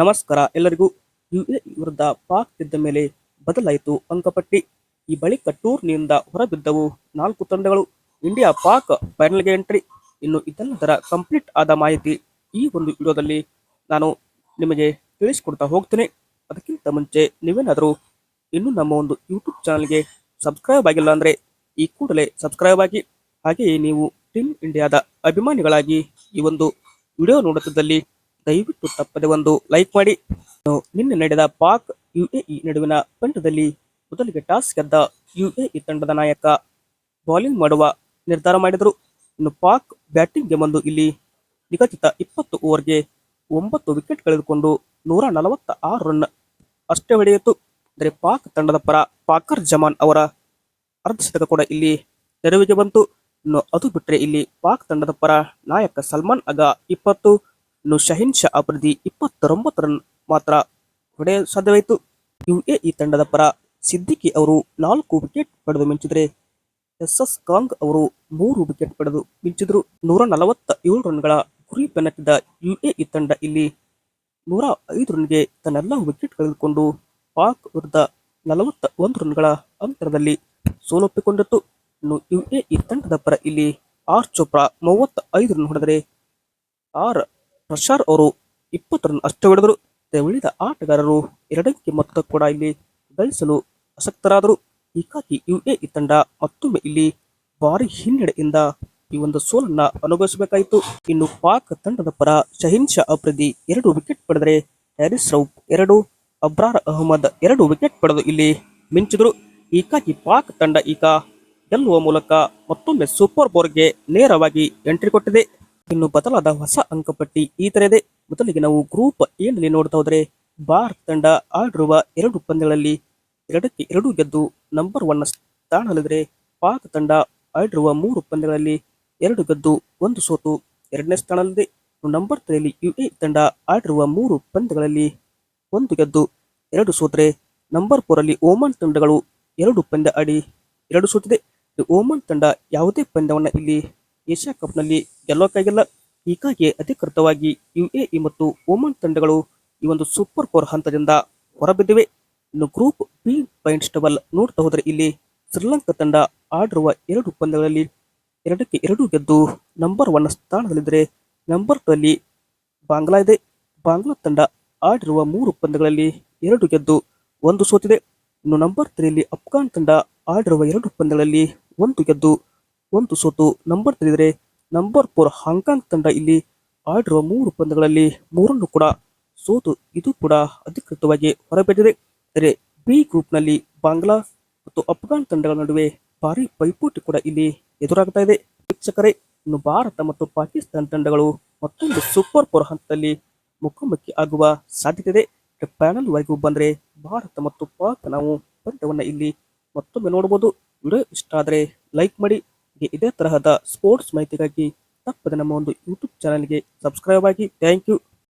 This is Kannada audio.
ನಮಸ್ಕಾರ ಎಲ್ಲರಿಗೂ. ಯುಎ ವಿರುದ್ಧ ಪಾಕ್ ಗೆದ್ದ ಮೇಲೆ ಬದಲಾಯಿತು ಅಂಕಪಟ್ಟಿ. ಈ ಬಳಿಕ ಟೂರ್ನಿಯಿಂದ ಹೊರಬಿದ್ದವು ನಾಲ್ಕು ತಂಡಗಳು. ಇಂಡಿಯಾ ಪಾಕ್ ಫೈನಲ್ಗೆ ಎಂಟ್ರಿ. ಇನ್ನು ಇದೆಲ್ಲದರ ಕಂಪ್ಲೀಟ್ ಆದ ಮಾಹಿತಿ ಈ ಒಂದು ವಿಡಿಯೋದಲ್ಲಿ ನಾನು ನಿಮಗೆ ತಿಳಿಸಿಕೊಡ್ತಾ ಹೋಗ್ತೇನೆ. ಅದಕ್ಕಿಂತ ಮುಂಚೆ ನೀವೇನಾದರೂ ಇನ್ನೂ ನಮ್ಮ ಒಂದು ಯೂಟ್ಯೂಬ್ ಚಾನಲ್ಗೆ ಸಬ್ಸ್ಕ್ರೈಬ್ ಆಗಿಲ್ಲ ಅಂದರೆ ಈ ಕೂಡಲೇ ಸಬ್ಸ್ಕ್ರೈಬ್ ಆಗಿ. ಹಾಗೆಯೇ ನೀವು ಟೀಮ್ ಇಂಡಿಯಾದ ಅಭಿಮಾನಿಗಳಾಗಿ ಈ ಒಂದು ವಿಡಿಯೋ ನೋಡುತ್ತಿದ್ದಲ್ಲಿ ದಯವಿಟ್ಟು ತಪ್ಪದೆ ಒಂದು ಲೈಕ್ ಮಾಡಿ. ನಿನ್ನೆ ನಡೆದ ಪಾಕ್ ಯುಎಇ ನಡುವಿನ ಪಂದ್ಯದಲ್ಲಿ ಮೊದಲಿಗೆ ಟಾಸ್ ಗೆದ್ದ ಯುಎಇ ತಂಡದ ನಾಯಕ ಬೌಲಿಂಗ್ ಮಾಡುವ ನಿರ್ಧಾರ ಮಾಡಿದರು. ಇನ್ನು ಪಾಕ್ ಬ್ಯಾಟಿಂಗ್ಗೆ ಬಂದು ಇಲ್ಲಿ ನಿಗದಿತ ಇಪ್ಪತ್ತು ಓವರ್ಗೆ ಒಂಬತ್ತು ವಿಕೆಟ್ ಕಳೆದುಕೊಂಡು ನೂರ ನಲವತ್ತ ಆರು ರನ್ ಅಷ್ಟೇ ಹೊಡೆಯಿತು. ಅಂದರೆ ಪಾಕ್ ತಂಡದ ಪರ ಪಾಕರ್ ಜಮಾನ್ ಅವರ ಅರ್ಧಶತಕ ಕೂಡ ಇಲ್ಲಿ ನೆರವಿಗೆ ಬಂತು. ಇನ್ನು ಅದು ಬಿಟ್ಟರೆ ಇಲ್ಲಿ ಪಾಕ್ ತಂಡದ ಪರ ನಾಯಕ ಸಲ್ಮಾನ್ ಅಗ ಇಪ್ಪತ್ತು ಇನ್ನು ಶಹೀನ್ ಶಾ ಅಬ್ರದಿ ಇಪ್ಪತ್ತೊಂಬತ್ತು ರನ್ ಮಾತ್ರ ಹೊಡೆಯಲು ಸಾಧ್ಯವಾಯಿತು. ಯುಎಇ ತಂಡದ ಪರ ಸಿದ್ದಿಕಿ ಅವರು ನಾಲ್ಕು ವಿಕೆಟ್ ಪಡೆದು ಮಿಂಚಿದರೆ ಎಸ್ ಎಸ್ ಕಾಂಗ್ ಅವರು ಮೂರು ವಿಕೆಟ್ ಪಡೆದು ಮಿಂಚಿದ್ರು. ನೂರ ನಲವತ್ತ ಏಳು ರನ್ಗಳ ಗುರಿ ಬೆನ್ನತ್ತಿದ್ದ ಯುಎಇ ತಂಡ ಇಲ್ಲಿ ನೂರ ಐದು ರನ್ಗೆ ತನ್ನೆಲ್ಲ ವಿಕೆಟ್ ಕಳೆದುಕೊಂಡು ಪಾಕ್ ವಿರುದ್ಧ ನಲವತ್ತ ಒಂದು ರನ್ಗಳ ಅಂತರದಲ್ಲಿ ಸೋಲೊಪ್ಪಿಕೊಂಡಿತ್ತು. ಇನ್ನು ಯುಎಇ ತಂಡದ ಪರ ಇಲ್ಲಿ ಆರ್ ಚೋಪ್ರಾ ಮೂವತ್ತ ಐದು ರನ್ ಹೊಡೆದರೆ ಆರ್ ರಶಾರ್ ಅವರು ಇಪ್ಪತ್ತು ರನ್ ಅಷ್ಟೇ ಹೊಡೆದರು. ಉಳಿದ ಆಟಗಾರರು ಎರಡಕ್ಕೆ ಮೊತ್ತ ಕೂಡ ಇಲ್ಲಿ ಗಳಿಸಲು ಆಸಕ್ತರಾದರು. ಹೀಗಾಗಿ ಯುಎಇ ತಂಡ ಮತ್ತೊಮ್ಮೆ ಇಲ್ಲಿ ಭಾರಿ ಹಿನ್ನಡೆಯಿಂದ ಈ ಒಂದು ಸೋಲನ್ನ ಅನುಭವಿಸಬೇಕಾಯಿತು. ಇನ್ನು ಪಾಕ್ ತಂಡದ ಪರ ಶಹೀನ್ ಶಾ ಅಪ್ರದಿ ಎರಡು ವಿಕೆಟ್ ಪಡೆದರೆ ಹ್ಯಾರಿಸ್ ರೌಫ್ ಎರಡು, ಅಬ್ರಾರ್ ಅಹಮದ್ ಎರಡು ವಿಕೆಟ್ ಪಡೆದು ಇಲ್ಲಿ ಮಿಂಚಿದರು. ಹೀಗಾಗಿ ಪಾಕ್ ತಂಡ ಈಗ ಗೆಲ್ಲುವ ಮೂಲಕ ಮತ್ತೊಮ್ಮೆ ಸೂಪರ್ ಬೋರ್ಗೆ ನೇರವಾಗಿ ಎಂಟ್ರಿ ಕೊಟ್ಟಿದೆ. ಇನ್ನು ಬದಲಾದ ಹೊಸ ಅಂಕಪಟ್ಟಿ ಈ ತರ ಇದೆ. ಮೊದಲಿಗೆ ನಾವು ಗ್ರೂಪ್ ಏನಲ್ಲಿ ನೋಡ್ತಾ ಹೋದ್ರೆ ಭಾರತ ತಂಡ ಆಡಿರುವ ಎರಡು ಪಂದ್ಯಗಳಲ್ಲಿ ಎರಡಕ್ಕೆ ಎರಡು ಗೆದ್ದು ನಂಬರ್ ಒನ್ ಸ್ಥಾನದಲ್ಲಿದ್ರೆ ಪಾಕ್ ತಂಡ ಆಡಿರುವ ಮೂರು ಪಂದ್ಯಗಳಲ್ಲಿ ಎರಡು ಗೆದ್ದು ಒಂದು ಸೋತು ಎರಡನೇ ಸ್ಥಾನದಲ್ಲಿದೆ. ನಂಬರ್ ತ್ರೀಯಲ್ಲಿ ಯುಎ ತಂಡ ಆಡಿರುವ ಮೂರು ಪಂದ್ಯಗಳಲ್ಲಿ ಒಂದು ಗೆದ್ದು ಎರಡು ಸೋತರೆ ನಂಬರ್ ಫೋರ್ ಅಲ್ಲಿ ಓಮನ್ ತಂಡಗಳು ಎರಡು ಪಂದ್ಯ ಆಡಿ ಎರಡು ಸೋತಿದೆ. ಓಮನ್ ತಂಡ ಯಾವುದೇ ಪಂದ್ಯವನ್ನು ಇಲ್ಲಿ ಏಷ್ಯಾ ಕಪ್ನಲ್ಲಿ ಗೆಲ್ಲೋಕ್ಕಾಗಿಲ್ಲ ಹೀಗಾಗಿ ಅಧಿಕೃತವಾಗಿ ಯುಎಇ ಮತ್ತು ಓಮನ್ ತಂಡಗಳು ಈ ಒಂದು ಸೂಪರ್ ಫೋರ್ ಹಂತದಿಂದ ಹೊರಬಿದ್ದಿವೆ. ಇನ್ನು ಗ್ರೂಪ್ ಬಿ ಪಾಯಿಂಟ್ಸ್ ಟೇಬಲ್ ನೋಡ್ತಾ ಹೋದರೆ ಇಲ್ಲಿ ಶ್ರೀಲಂಕಾ ತಂಡ ಆಡಿರುವ ಎರಡು ಪಂದ್ಯಗಳಲ್ಲಿ ಎರಡಕ್ಕೆ ಎರಡು ಗೆದ್ದು ನಂಬರ್ ಒನ್ ಸ್ಥಾನದಲ್ಲಿದ್ದರೆ ನಂಬರ್ ಟು ಅಲ್ಲಿ ಬಾಂಗ್ಲಾ ಇದೆ. ಬಾಂಗ್ಲಾ ತಂಡ ಆಡಿರುವ ಮೂರು ಪಂದ್ಯಗಳಲ್ಲಿ ಎರಡು ಗೆದ್ದು ಒಂದು ಸೋತಿದೆ. ಇನ್ನು ನಂಬರ್ ತ್ರೀಯಲ್ಲಿ ಅಫ್ಘಾನ್ ತಂಡ ಆಡಿರುವ ಎರಡು ಪಂದ್ಯಗಳಲ್ಲಿ ಒಂದು ಗೆದ್ದು ಒಂದು ಸೋತು ನಂಬರ್ ತೆರೆದರೆ ನಂಬರ್ ಫೋರ್ ಹಾಂಗ್ಕಾಂಗ್ ತಂಡ ಇಲ್ಲಿ ಆಡಿರುವ ಮೂರು ಪಂದ್ಯಗಳಲ್ಲಿ ಮೂರನ್ನು ಕೂಡ ಸೋತು ಇದು ಕೂಡ ಅಧಿಕೃತವಾಗಿ ಹೊರಬಿದ್ದಿದೆ. ಅಂದರೆ ಬಿ ಗ್ರೂಪ್ನಲ್ಲಿ ಬಾಂಗ್ಲಾ ಮತ್ತು ಅಫ್ಘಾನ್ ತಂಡಗಳ ನಡುವೆ ಭಾರಿ ಪೈಪೋಟಿ ಕೂಡ ಇಲ್ಲಿ ಎದುರಾಗ್ತಾ ಇದೆ. ವೀಕ್ಷಕರೇ, ಇನ್ನು ಭಾರತ ಮತ್ತು ಪಾಕಿಸ್ತಾನ ತಂಡಗಳು ಮತ್ತೊಂದು ಸೂಪರ್ ಫೋರ್ ಹಂತದಲ್ಲಿ ಮುಖಾಮುಖಿ ಆಗುವ ಸಾಧ್ಯತೆ ಇದೆ. ಪ್ಯಾನಲ್ ವರೆಗೂ ಬಂದರೆ ಭಾರತ ಮತ್ತು ಪಾಕ್ ನಾವು ಪಂದ್ಯವನ್ನು ಇಲ್ಲಿ ಮತ್ತೊಮ್ಮೆ ನೋಡಬಹುದು. ವಿಡಿಯೋ ಇಷ್ಟ ಆದರೆ ಲೈಕ್ ಮಾಡಿ ಇದೇ ತರಹದ ಸ್ಪೋರ್ಟ್ಸ್ ಮಾಹಿತಿಗಾಗಿ ತಪ್ಪದೆ ನಮ್ಮ ಒಂದು ಯೂಟ್ಯೂಬ್ ಚಾನಲ್ಗೆ ಸಬ್ಸ್ಕ್ರೈಬ್ ಆಗಿ. Thank you